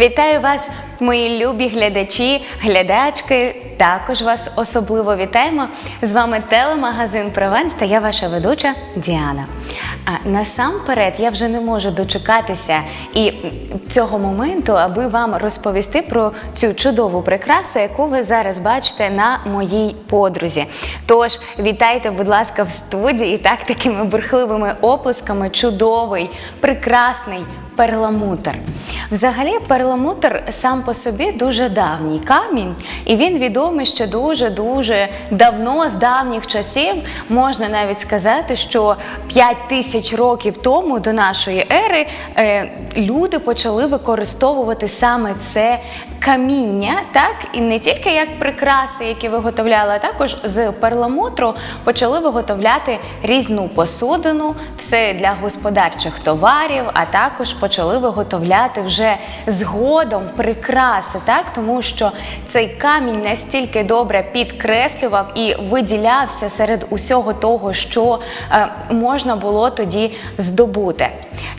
Вітаю вас, мої любі глядачі, глядачки. Також вас особливо вітаємо. З вами телемагазин Превенс та я ваша ведуча Діана. А насамперед я вже не можу дочекатися і цього моменту, аби вам розповісти про цю чудову прикрасу, яку ви зараз бачите на моїй подрузі. Тож вітайте, будь ласка, в студії так такими бурхливими оплесками. Чудовий, прекрасний перламутр. Взагалі, перламутр сам по собі дуже давній камінь, і він відомий ще дуже-дуже давно, з давніх часів. Можна навіть сказати, що 5 тисяч років тому до нашої ери е, люди почали використовувати саме це каміння, так і не тільки як прикраси, які виготовляли, а також з перламутру почали виготовляти різну посудину, все для господарчих товарів, а також почали виготовляти вже згодом прикраси, так тому що цей камінь настільки добре підкреслював і виділявся серед усього того, що е, можна було тоді здобути.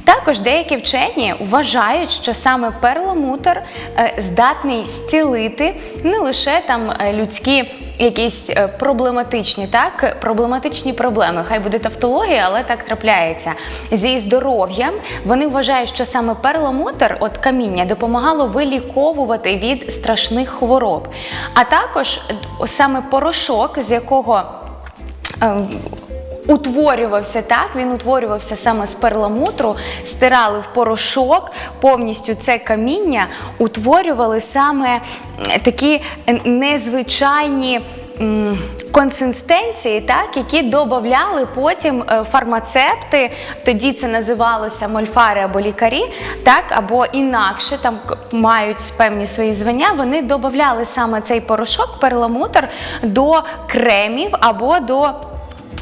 Також деякі вчені вважають, що саме перламутр е, здатний зцілити не лише там е, людські якісь е, проблематичні, так проблематичні проблеми. Хай буде тавтологія, але так трапляється. Зі здоров'ям вони вважають, що саме перламутр, от каміння, допомагало виліковувати від страшних хвороб. А також е, саме порошок, з якого е, Утворювався так, він утворювався саме з перламутру, стирали в порошок повністю це каміння, утворювали саме такі незвичайні консистенції, так, які додавали потім е, фармацепти, тоді це називалося мольфари або лікарі, так, або інакше там мають певні свої звання, вони додавали саме цей порошок, перламутр до кремів або до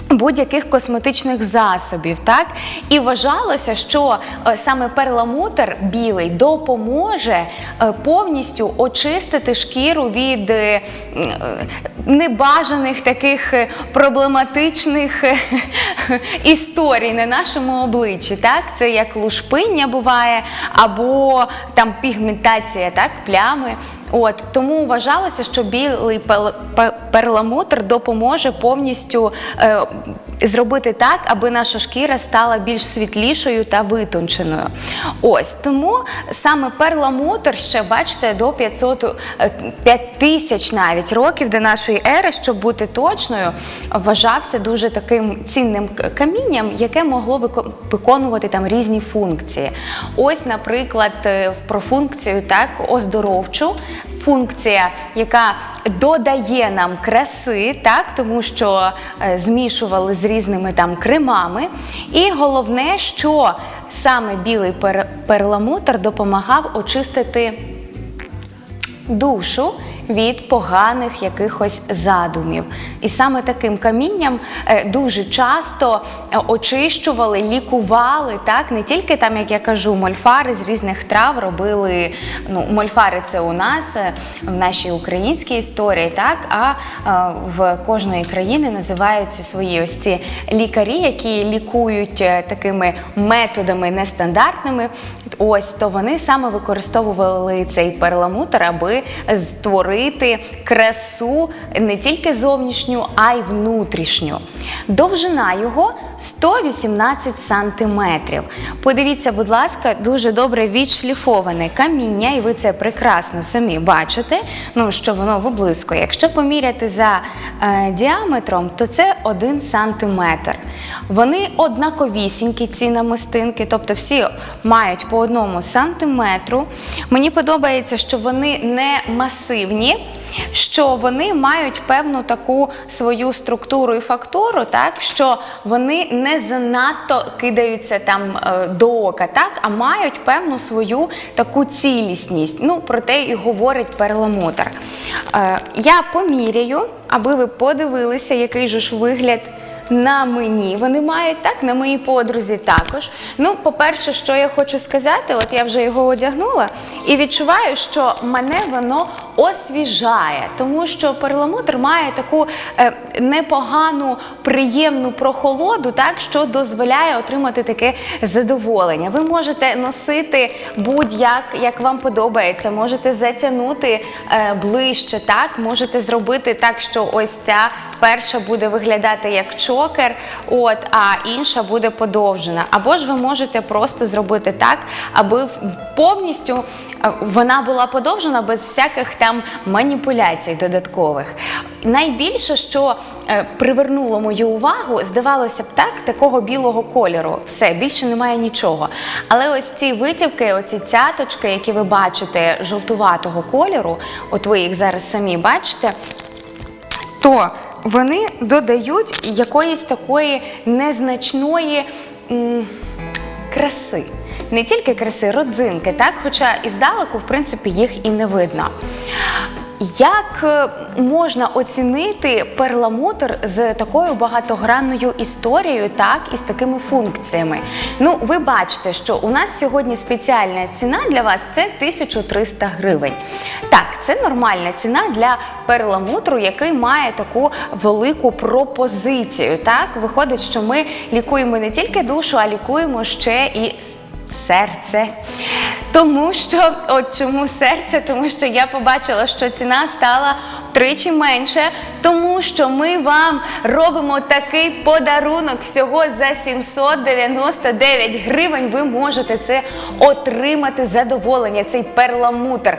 будь-яких косметичних засобів, так і вважалося, що е, саме перламутр білий допоможе е, повністю очистити шкіру від е, небажаних таких проблематичних історій на нашому обличчі. Так, це як лушпиння буває, або там пігментація, так, плями. От тому вважалося, що білий перламутр допоможе повністю е, зробити так, аби наша шкіра стала більш світлішою та витонченою. Ось тому саме перламутр ще бачите до 500, е, 5000 навіть років до нашої ери, щоб бути точною, вважався дуже таким цінним камінням, яке могло виконувати там різні функції. Ось, наприклад, е, про функцію так оздоровчу. Функція, яка додає нам краси, так тому що е, змішували з різними там кремами. І головне, що саме білий пер- перламутр допомагав очистити душу від поганих якихось задумів. І саме таким камінням е, дуже часто е, очищували, лікували, так не тільки там, як я кажу, мольфари з різних трав робили. Ну, мольфари це у нас е, в нашій українській історії, так а в кожної країни називаються свої ось ці лікарі, які лікують такими методами нестандартними. Ось то вони саме використовували цей перламутр, аби створити красу не тільки зовнішню, а й внутрішню. Довжина його 118 сантиметрів. Подивіться, будь ласка, дуже добре відшліфоване каміння, і ви це прекрасно самі бачите. Ну що воно виблискує. Якщо поміряти за е, діаметром, то це 1 сантиметр. Вони однаковісінькі, ці намистинки, тобто всі мають по одному сантиметру. Мені подобається, що вони не масивні, що вони мають певну таку свою структуру і фактуру, так що вони не занадто кидаються там е, до ока, так, а мають певну свою таку цілісність. Ну, про те і говорить перламутр. Е, я поміряю, аби ви подивилися, який же ж вигляд на мені. Вони мають так, на моїй подрузі також. Ну, по-перше, що я хочу сказати, от я вже його одягнула і відчуваю, що мене воно освіжає, тому що перламутр має таку е, непогану, приємну прохолоду, так що дозволяє отримати таке задоволення. Ви можете носити будь-як, як вам подобається, можете затягнути е, ближче, так можете зробити так, що ось ця перша буде виглядати як чокер, от, а інша буде подовжена. Або ж ви можете просто зробити так, аби повністю е, вона була подовжена без всяких там маніпуляцій додаткових. Найбільше, що е, привернуло мою увагу, здавалося б так, такого білого кольору. Все, більше немає нічого. Але ось ці витівки, оці цяточки, які ви бачите, жовтуватого кольору, от ви їх зараз самі бачите, то вони додають якоїсь такої незначної м, краси. Не тільки краси, родзинки, так? хоча іздалеку, в принципі, їх і не видно. Як е, можна оцінити перламутр з такою багатогранною історією, так і з такими функціями? Ну, ви бачите, що у нас сьогодні спеціальна ціна для вас це 1300 гривень. Так, це нормальна ціна для перламутру, який має таку велику пропозицію. Так, виходить, що ми лікуємо не тільки душу, а лікуємо ще і серце. Тому що, от чому серце? Тому що я побачила, що ціна стала тричі менше, тому що ми вам робимо такий подарунок всього за 799 гривень. Ви можете це отримати задоволення. Цей перламутр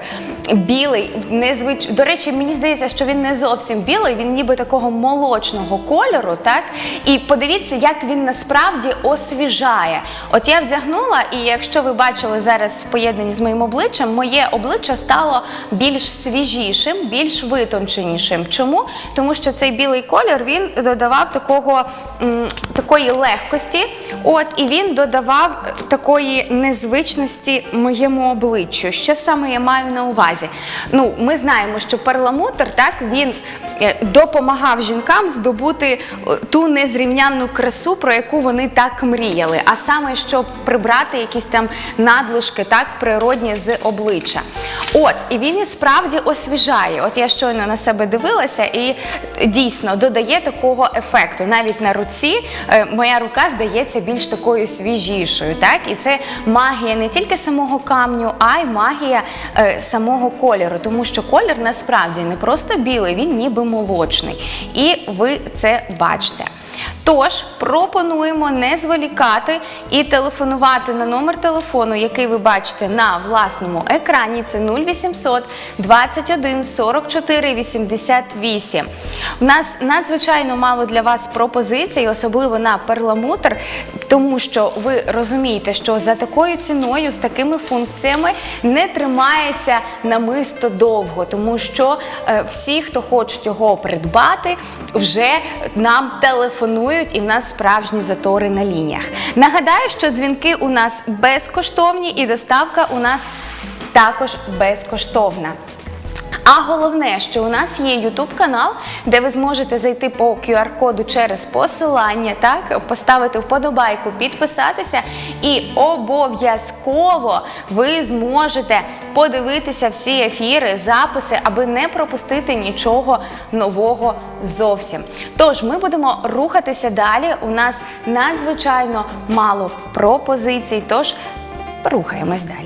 білий, незвич... До речі, мені здається, що він не зовсім білий, він ніби такого молочного кольору, так? І подивіться, як він насправді освіжає. От я вдягнула, і якщо ви бачили зараз в поєднанні з моїм обличчям, моє обличчя стало більш свіжішим, більш витонченішим. Чому? Тому що цей білий колір він додавав такого, такої легкості, от і він додавав такої незвичності моєму обличчю. Що саме я маю на увазі? Ну, ми знаємо, що перламутр так він е, допомагав жінкам здобути е, ту незрівнянну красу, про яку вони так мріяли. А саме щоб прибрати якісь там надлишки, так природні з обличчя. От, і він і справді освіжає. От я щойно на себе дивилася і дійсно додає такого ефекту. Навіть на руці е, моя рука здається більш такою свіжішою. Так? І це магія не тільки самого камню, а й магія е, самого кольору. Тому що колір насправді не просто білий, він ніби молочний. І ви це бачите. Тож пропонуємо не зволікати і телефонувати на номер телефону, який ви бачите на власному екрані. Це 0800 21 44 88. У нас надзвичайно мало для вас пропозицій, особливо на перламутр, тому що ви розумієте, що за такою ціною, з такими функціями не тримається намисто довго, тому що е, всі, хто хочуть його придбати, вже нам телефонують і в нас справжні затори на лініях. Нагадаю, що дзвінки у нас безкоштовні і доставка у нас також безкоштовна. А головне, що у нас є YouTube канал, де ви зможете зайти по QR-коду через посилання, так поставити вподобайку, підписатися, і обов'язково ви зможете подивитися всі ефіри, записи, аби не пропустити нічого нового зовсім. Тож ми будемо рухатися далі. У нас надзвичайно мало пропозицій. Тож рухаємось далі.